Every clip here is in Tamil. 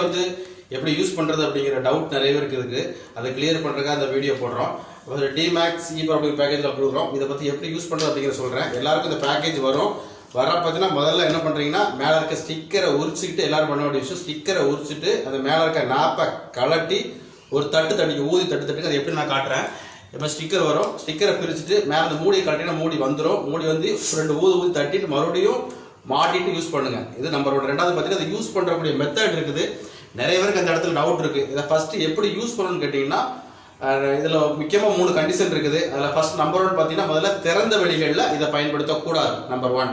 வந்து எப்படி யூஸ் பண்ணுறது அப்படிங்கிற டவுட் நிறைய பேருக்கு இருக்குது அதை கிளியர் பண்ணுறதுக்காக அந்த வீடியோ போடுறோம். ஒரு டிமேக்ஸ் இ ப்ராப்ளம் பேக்கேஜில் கொடுக்குறோம். இதை பற்றி எப்படி யூஸ் பண்ணுறது அப்படிங்கிற சொல்கிறேன் எல்லாருக்கும் இந்த பேக்கேஜ் வரும். வர பார்த்தீங்கன்னா முதல்ல என்ன பண்ணுறீங்கன்னா மேலே இருக்க ஸ்டிக்கரை உரிச்சுக்கிட்டு எல்லாரும் பண்ண வேண்டிய விஷயம் ஸ்டிக்கரை உரிச்சிட்டு அந்த மேலே இருக்க நாப்பை கலட்டி ஒரு தட்டு தட்டிக்கு ஊதி தட்டு தட்டுக்கு அதை எப்படி நான் காட்டுறேன். இப்போ ஸ்டிக்கர் வரும் ஸ்டிக்கரை பிரிச்சுட்டு மேலே அந்த மூடியை கட்டினா மூடி வந்துடும் மூடி வந்து ரெண்டு ஊது ஊதி தட்டிட்டு மறுபடியும் மாட்டிட்டு யூஸ் பண்ணுங்க. இது நம்மளோட ரெண்டாவது பார்த்தீங்கன்னா அதை யூஸ் பண்ணுறக்கூடிய மெத்தட் இருக்குது. நிறைய பேருக்கு அந்த இடத்துல டவுட் இருக்கு. இதை ஃபர்ஸ்ட் எப்படி யூஸ் பண்ணணும்னு கேட்டிங்கன்னா இதில் முக்கியமாக மூணு கண்டிஷன் இருக்குது. அதில் ஃபர்ஸ்ட் நம்பர் ஒன் பார்த்தீங்கன்னா முதல்ல திறந்த வெளிகளில் இதை பயன்படுத்தக்கூடாது நம்பர் ஒன்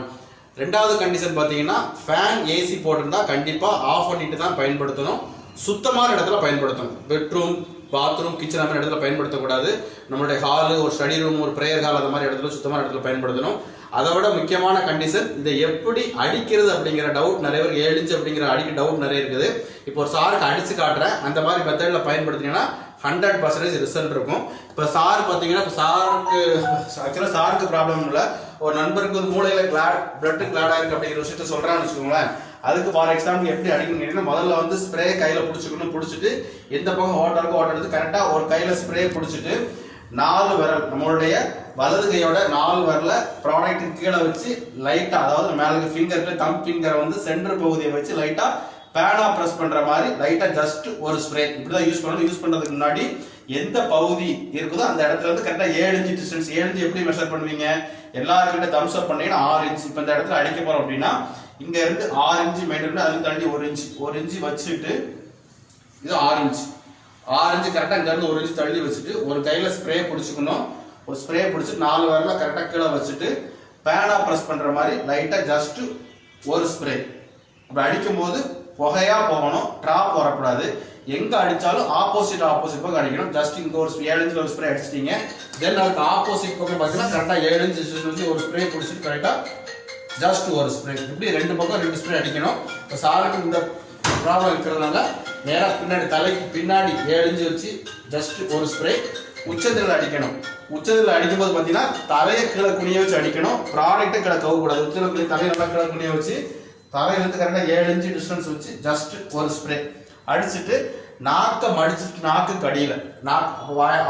ரெண்டாவது கண்டிஷன் பார்த்தீங்கன்னா ஃபேன் ஏசி போட்டிருந்தா கண்டிப்பாக ஆஃப் பண்ணிட்டு தான் பயன்படுத்தணும். சுத்தமான இடத்துல பயன்படுத்தணும். பெட்ரூம் பாத்ரூம் கிச்சன் அந்த மாதிரி இடத்துல பயன்படுத்தக்கூடாது. நம்மளுடைய ஹாலு ஒரு ஸ்டடி ரூம் ஒரு ப்ரேயர் ஹால் அந்த மாதிரி இடத்துல சுத்தமான இடத்துல பயன்படுத்தணும். அதை விட முக்கியமான கண்டிஷன் இதை எப்படி அடிக்கிறது அப்படிங்கிற டவுட் நிறைய பேருக்கு ஏழு அப்படிங்கிற அடிக்க டவுட் நிறைய இருக்குது. இப்போ ஒரு சாருக்கு அடிச்சு காட்டுறேன். அந்த மாதிரி மெத்தடில் பயன்படுத்தினீங்கன்னா ஹண்ட்ரட் பர்சன்டேஜ் ரிசல்ட் இருக்கும். இப்போ சார் பார்த்தீங்கன்னா இப்போ சாருக்கு ஆக்சுவலாக சாருக்கு ப்ராப்ளம் இல்லை. ஒரு நண்பருக்கு ஒரு மூளையில் கிளாட் பிளட்டு கிளாடாக இருக்குது அப்படிங்கிற விஷயத்த சொல்கிறான்னு வச்சுக்கோங்களேன். அதுக்கு ஃபார் எக்ஸாம்பிள் எப்படி அடிக்கணும் கேட்டீங்கன்னா முதல்ல வந்து ஸ்ப்ரே கையில பிடிச்சிக்கணும். பிடிச்சிட்டு எந்த பக்கம் ஓட்ட இருக்கோ ஓட்ட எடுத்து கரெக்டாக ஒரு கையில ஸ்ப்ரே பிடிச்சிட்டு நாலு விரல் நம்மளுடைய வலது கையோட நாலு விரல ப்ராடக்ட் கீழே வச்சு லைட்டா அதாவது மேலே இருக்க ஃபிங்கர்ல தம் ஃபிங்கரை வந்து சென்டர் பகுதியை வச்சு லைட்டா பேனா ப்ரெஸ் பண்ற மாதிரி லைட்டா ஜஸ்ட் ஒரு ஸ்ப்ரே இப்படிதான் யூஸ் பண்ணணும். யூஸ் பண்றதுக்கு முன்னாடி எந்த பகுதி இருக்குதோ அந்த இடத்துல இருந்து கரெக்டா ஏழு இன்ச்சு டிஸ்டன்ஸ் ஏழு எப்படி மெஷர் பண்ணுவீங்க? எல்லாருக்கிட்ட தம்ஸ் அப் பண்ணீங்கன்னா ஆறு இன்ச் இப்போ இந்த இடத்துல அடிக்க போறோம் அப்படின்னா இங்க இருந்து ஆறு இன்ச்சு மெயின்டைன் பண்ணி அதுக்கு தாண்டி ஒரு இன்ச் ஒரு இன்ச்சு வச்சுட்டு இது ஆறு இன்ச்சு. ஆறு இன்ச்சு கரெக்டாக இங்க இருந்து ஒரு இன்ச்சு தள்ளி வச்சுட்டு ஒரு கையில ஸ்ப்ரே பிடிச்சிக்கணும். ஒரு ஸ்ப்ரே பிடிச்சிட்டு நாலு வரல கரெக்டாக கீழே வச்சுட்டு பேனா ப்ரெஸ் பண்ற மாதிரி லைட்டா ஜஸ்ட் ஒரு ஸ்ப்ரே அப்படி அடிக்கும்போது புகையா போகணும் ட்ராப் வரக்கூடாது. எங்க அடிச்சாலும் ஆப்போசிட் ஆப்போசிட் பக்கம் அடிக்கணும். ஜஸ்ட் இங்க ஒரு ஏழு இன்ச்சு ஒரு ஸ்ப்ரே அடிச்சிட்டீங்க. தென் அதுக்கு ஆப்போசிட் பக்கம் பார்த்தீங்கன்னா கரெக்டாக ஏழு இன்ச்சு ஒரு ஸ்ப்ரே பிடிச்சிட்டு கரெக்டாக ஜஸ்ட் ஒரு ஸ்ப்ரே இப்படி ரெண்டு பக்கம் ரெண்டு ஸ்ப்ரே அடிக்கணும். இப்போ சாருக்கு இந்த ப்ராப்ளம் இருக்கிறதுனால நேராக பின்னாடி தலைக்கு பின்னாடி ஏழு வச்சு ஜஸ்ட் ஒரு ஸ்ப்ரே உச்சத்தில் அடிக்கணும். உச்சத்தில் அடிக்கும்போது பார்த்தீங்கன்னா தலையை கீழே குனிய வச்சு அடிக்கணும். ப்ராடக்ட்டை கீழே கவக்கூடாது உச்சத்தில் குனி தலையை நல்லா கீழே குனிய வச்சு தலையிலிருந்து கரெக்டாக ஏழு இன்ச்சு டிஸ்டன்ஸ் வச்சு ஜஸ்ட் ஒரு ஸ்ப்ரே அடிச்சுட்டு நாக்கை மடிச்சுட்டு நாக்கு கடியில். நாக்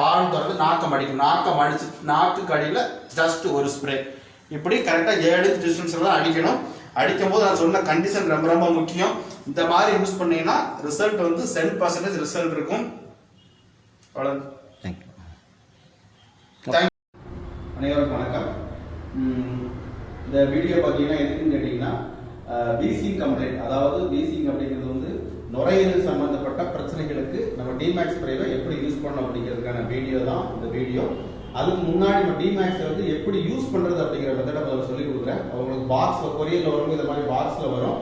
ஆள் திறந்து நாக்கை மடிக்கும் நாக்கை மடிச்சுட்டு நாக்கு கடியில் ஜஸ்ட் ஒரு ஸ்ப்ரே இப்படி கரெக்டாக ஏழு டிஸ்டன்ஸ்ல தான் அடிக்கணும். அடிக்கும் போது நான் சொன்ன கண்டிஷன் ரொம்ப ரொம்ப முக்கியம். இந்த மாதிரி யூஸ் பண்ணீங்கன்னா ரிசல்ட் வந்து சென் பர்சன்டேஜ் ரிசல்ட் இருக்கும். Thank- அனைவருக்கும் வணக்கம். இந்த வீடியோ பார்த்தீங்கன்னா எதுக்குன்னு கேட்டிங்கன்னா பீசிங் கம்ப்ளைண்ட் அதாவது பீசிங் அப்படிங்கிறது வந்து நுரையீரல் சம்பந்தப்பட்ட பிரச்சனைகளுக்கு நம்ம டிமேக்ஸ் பிரைவை எப்படி யூஸ் பண்ணணும் அப்படிங்கிறதுக்கான வீடியோ தான் இந்த வீடியோ அதுக்கு முன்னாடி நம்ம டிமேக்ஸ் வந்து எப்படி யூஸ் பண்றது அப்படிங்கிற மெத்தடை முதல்ல சொல்லி கொடுக்குறேன். அவங்களுக்கு பாக்ஸ்ல கொரியரில் வரும் இந்த மாதிரி பாக்ஸ்ல வரும்.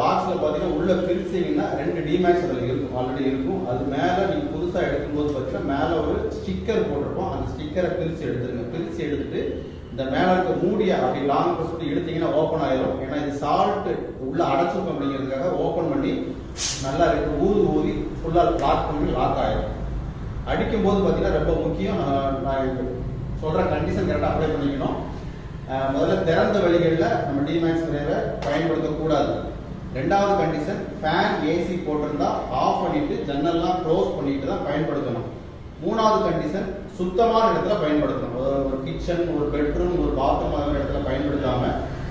பாக்ஸ்ல பாத்தீங்கன்னா உள்ள பிரிச்சீங்கன்னா ரெண்டு டிமேக்ஸ் அதுல இருக்கும் ஆல்ரெடி இருக்கும். அது மேல நீங்க புதுசா எடுக்கும்போது பார்த்தீங்கன்னா மேல ஒரு ஸ்டிக்கர் போட்டிருப்போம். அந்த ஸ்டிக்கரை பிரிச்சு எடுத்துருங்க. பிரிச்சு எடுத்துட்டு இந்த மேல இருக்க மூடிய அப்படி லாங் ப்ரெஸ் பண்ணி ஓப்பன் ஆயிரும். ஏன்னா இது சால்ட் உள்ள அடைச்சிருக்கும் அப்படிங்கிறதுக்காக ஓப்பன் பண்ணி நல்லா இருக்கு. ஊது ஊதி ஃபுல்லா லாக் பண்ணி லாக் ஆயிரும். அடிக்கும் போது பார்த்தீங்கன்னா ரொம்ப முக்கியம். சொல்கிற கண்டிஷன் கரெக்டாக அப்ளை பண்ணிக்கணும். முதல்ல திறந்த வெளிகளில் நம்ம டிமேக்ஸ் ஸ்ப்ரேவை பயன்படுத்தக்கூடாது. ரெண்டாவது கண்டிஷன் ஃபேன் ஏசி போட்டிருந்தா ஆஃப் பண்ணிட்டு ஜன்னல்லாம் க்ளோஸ் பண்ணிட்டு தான் பயன்படுத்தணும். மூணாவது கண்டிஷன் சுத்தமான இடத்துல பயன்படுத்தணும். ஒரு- ஒரு கிச்சன் ஒரு பெட்ரூம் ஒரு பாத்ரூம் அந்த மாதிரி இடத்துல பயன்படுத்தாம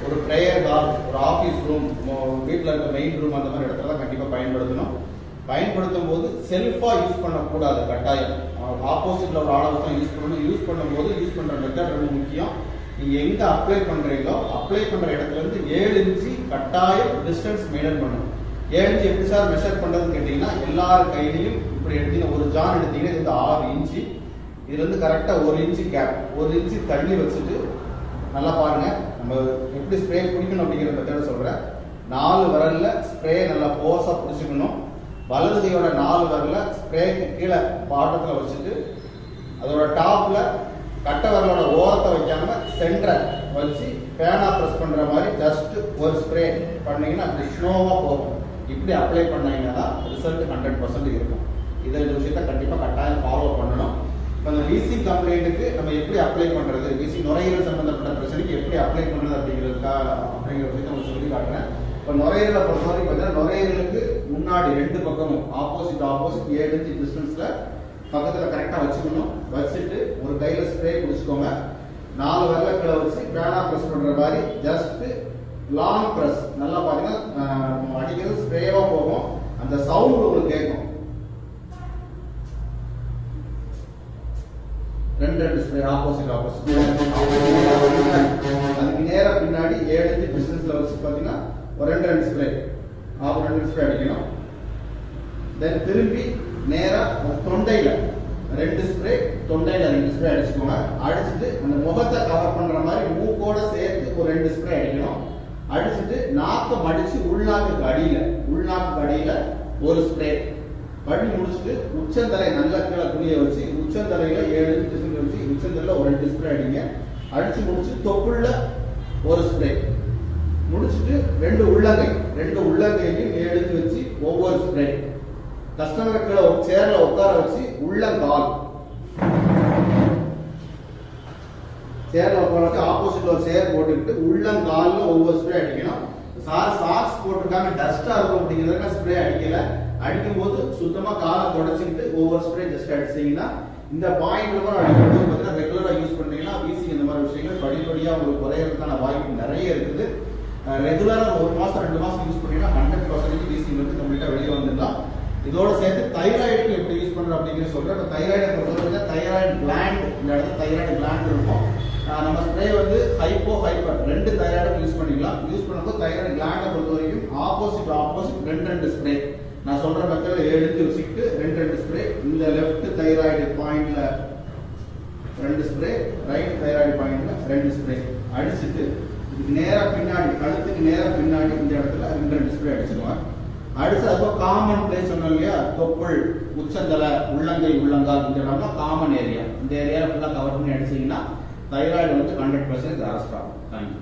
ஒரு ப்ரேயர் ஹால் ஒரு ஆஃபீஸ் ரூம் வீட்டில் இருக்க மெயின் ரூம் அந்த மாதிரி இடத்துல தான் கண்டிப்பாக பயன்படுத்தணும். பயன்படுத்தும் போது செல்ஃபா யூஸ் பண்ணக்கூடாது. கட்டாயம். ஆப்போசிட்ல ஒரு ஆளை தான் யூஸ் பண்ணணும். யூஸ் பண்ணும்போது யூஸ் பண்ற மெத்தட் ரொம்ப முக்கியம். நீங்க எங்க அப்ளை பண்றீங்களோ அப்ளை பண்ற இடத்துல இருந்து ஏழு இன்ச்சு கட்டாயம் டிஸ்டன்ஸ் மெயின்டைன் பண்ணணும். ஏழு இன்ச்சு எப்படி சார் மெஷர் பண்றதுன்னு கேட்டீங்கன்னா எல்லார் கையிலையும் இப்படி எடுத்தீங்க ஒரு ஜான் எடுத்தீங்கன்னா இது வந்து ஆறு இன்ச்சு. இதுல இருந்து கரெக்டா ஒரு இன்ச்சு கேப் ஒரு இன்ச்சு தள்ளி வச்சுட்டு நல்லா பாருங்க. நம்ம எப்படி ஸ்ப்ரே பிடிக்கணும் அப்படிங்கிற மெத்தட சொல்றேன். நாலு வரல ஸ்ப்ரே நல்லா ஃபோர்ஸா பிடிச்சிக்கணும். வலது கையோட நாலு வரல ஸ்ப்ரேக்கு கீழே பாட்டத்தில் வச்சுட்டு அதோட டாப்பில் கட்ட வரலோட ஓரத்தை வைக்காம சென்டரை வச்சு பேனா ப்ரெஸ் பண்ணுற மாதிரி ஜஸ்ட் ஒரு ஸ்ப்ரே பண்ணிங்கன்னா அப்படி ஸ்லோவா போகும். இப்படி அப்ளை பண்ணீங்கன்னா ரிசல்ட் ஹண்ட்ரட் பர்சன்ட் இருக்கும். இதை இந்த விஷயத்த கண்டிப்பாக கட்டாயம் ஃபாலோ பண்ணணும். இப்போ அந்த வீசிங் கம்ப்ளைண்ட்டுக்கு நம்ம எப்படி அப்ளை பண்ணுறது வீசிங் நுரையீரல் சம்மந்தப்பட்ட பிரச்சனைக்கு எப்படி அப்ளை பண்ணுறது அப்படிங்கிறதுக்கா அப்படிங்கிற விஷயத்தை உங்களுக்கு சொல்லி காட்டுறேன். இப்போ நுரையீரலை பொறுத்தவரைக்கும் பார்த்தீங்கன்னா நுரையீரலுக்கு முன்னாடி ரெண்டு பக்கமும் ஆப்போசிட் ஆப்போசிட் ஏழு இன்ச்சு டிஸ்டன்ஸ்ல பக்கத்துல கரெக்டா வச்சுக்கணும். வச்சுட்டு ஒரு கையில ஸ்ப்ரே குடிச்சுக்கோங்க நாலு விரலக்களை வச்சு பேனா ப்ரெஸ் பண்ற மாதிரி ஜஸ்ட் லாங் ப்ரெஸ் நல்லா பாத்தீங்கன்னா அடிக்கிறது ஸ்ப்ரேவா போகும். அந்த சவுண்ட் உங்களுக்கு கேட்கும். ரெண்டு ரெண்டு ஸ்ப்ரே ஆப்போசிட் ஆப்போசிட் அதுக்கு நேராக பின்னாடி ஏழு இன்ச்சு டிஸ்டன்ஸ்ல வச்சு பாத்தீங்கன்னா ஒரு ரெண்டு ரெண்டு ஸ்ப்ரே ஆஃப் ரெண்டு ஸ்ப்ரே அடிக்கணும். தென் திரும்பி நேராக தொண்டையில் ரெண்டு ஸ்ப்ரே தொண்டையில ரெண்டு ஸ்ப்ரே அடிச்சுக்கோங்க. அடிச்சுட்டு அந்த முகத்தை கவர் பண்ற மாதிரி மூக்கோட சேர்த்து ஒரு ரெண்டு ஸ்ப்ரே அடிக்கணும். அடிச்சுட்டு நாக்க மடிச்சு உள்நாக்குக்கு அடியில உள்நாக்குக்கு அடியில ஒரு ஸ்ப்ரே பண்ணி முடிச்சுட்டு உச்சந்தலை நல்ல கீழே துணியை வச்சு உச்சந்தலையில ஏழு டிசைன் வச்சு உச்சந்தலையில ஒரு ரெண்டு ஸ்ப்ரே அடிங்க. அடிச்சு முடிச்சு தொப்புள்ள ஒரு ஸ்ப்ரே முடிச்சுட்டு ரெண்டு உள்ளங்கை ரெண்டு உள்ளங்கையும் எடுத்து வச்சு ஒவ்வொரு ஸ்ப்ரே கஸ்டமர் கீழே சேர்ல உட்கார வச்சு உள்ளங்கால். சேர்ல உட்கார ஆப்போசிட்ல ஒரு சேர் போட்டுக்கிட்டு உள்ளங்கால்ல ஒவ்வொரு ஸ்ப்ரே அடிக்கணும். சார் சாக்ஸ் போட்டிருக்காங்க டஸ்டா இருக்கும் அப்படிங்கிறதுக்கு ஸ்ப்ரே அடிக்கல. அடிக்கும் போது சுத்தமா காலை தொடச்சிக்கிட்டு ஒவ்வொரு ஸ்ப்ரே ஜஸ்ட் அடிச்சீங்கன்னா இந்த பாயிண்ட்ல கூட அடிக்கும்போது பார்த்தீங்கன்னா ரெகுலரா யூஸ் பண்ணீங்கன்னா வீசிங் இந்த மாதிரி விஷயங்கள் படிப்படியா உங்களுக்கு குறையறதுக்கான வாய்ப்பு நிறைய இருக்குது. ரெகுலராக ஒரு மாதம் ரெண்டு மாதம் யூஸ் பண்ணீங்கன்னா ஹண்ட்ரட் பர்சன்டேஜ் வீசிங் வந்து கம்ப்ளீட்டாக வெளியே வந்துடலாம். இதோட சேர்த்து தைராய்டுக்கு எப்படி யூஸ் பண்ணுறோம் அப்படிங்கிற சொல்கிறேன் இப்போ தைராய்டை பொறுத்தவரைக்கும் தைராய்டு கிளாண்ட் இந்த இடத்துல தைராய்டு கிளாண்ட் இருக்கும். நம்ம ஸ்ப்ரே வந்து ஹைப்போ ஹைப்பர் ரெண்டு தைராய்டும் யூஸ் பண்ணிக்கலாம். யூஸ் பண்ணும்போது தைராய்டு கிளாண்டை பொறுத்த வரைக்கும் ஆப்போசிட் ஆப்போசிட் ரெண்டு ரெண்டு ஸ்ப்ரே நான் சொல்ற மெத்தட்ல எடுத்து வச்சுக்கிட்டு ரெண்டு ரெண்டு ஸ்ப்ரே இந்த லெஃப்ட் தைராய்டு பாயிண்ட்ல ரெண்டு ஸ்ப்ரே ரைட் தைராய்டு பாயிண்ட்ல ரெண்டு ஸ்ப்ரே அடிச்சுட்டு இது நேரா பின்னாடி கழுத்துக்கு நேர பின்னாடி இந்த இடத்துல ரெண்டு டிஸ்பிளே ஸ்ப்ரே அடுத்து அப்போ காமன் பிளேஸ் சொன்னோம் இல்லையா? தொப்புள் உச்சந்தலை உள்ளங்கை உள்ளங்கால் இந்த இடம் காமன் ஏரியா இந்த ஏரியாவில் ஃபுல்லாக கவர் பண்ணி அடிச்சீங்கன்னா தைராய்டு வந்து ஹண்ட்ரட் பர்சன்ட் அரெஸ்ட் ஆகும். Thank you